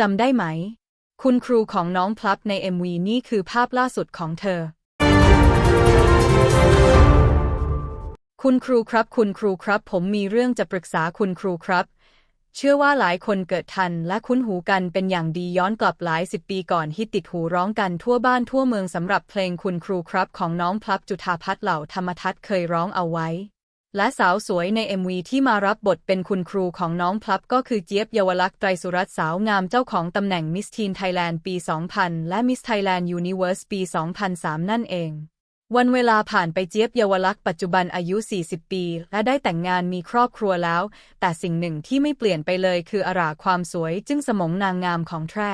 จำได้ไหม คุณครูของน้องพลับใน MV นี่คือภาพล่าสุดของเธอ คุณครูครับ คุณครูครับ ผมมีเรื่องจะปรึกษาคุณครูครับ เชื่อว่าหลายคนเกิดทันและคุ้นหูกันเป็นอย่างดีย้อนกลับหลายสิบปีก่อนฮิตติดหูร้องกันทั่วบ้านทั่วเมืองสำหรับเพลงคุณครูครับของน้องพลับจุธาพัฒน์เหล่าธรรมทัศน์เคยร้องเอาไว้ และสาวสวยใน MV ที่มารับบทเป็นคุณครูของน้องพลับก็คือเจี๊ยบเยาวลักษณ์ไตรสุรัตน์สาวงามเจ้าของตำแหน่งมิสทีนไทยแลนด์ปี 2000 และมิสไทยแลนด์ยูนิเวอร์สปี 2003 นั่นเอง วันเวลาผ่านไปเจี๊ยบเยาวลักษณ์ปัจจุบันอายุ 40 ปี และได้แต่งงานมีครอบครัวแล้ว แต่สิ่งหนึ่งที่ไม่เปลี่ยนไปเลยคืออาราความสวยจึงสมองนางงามของแท้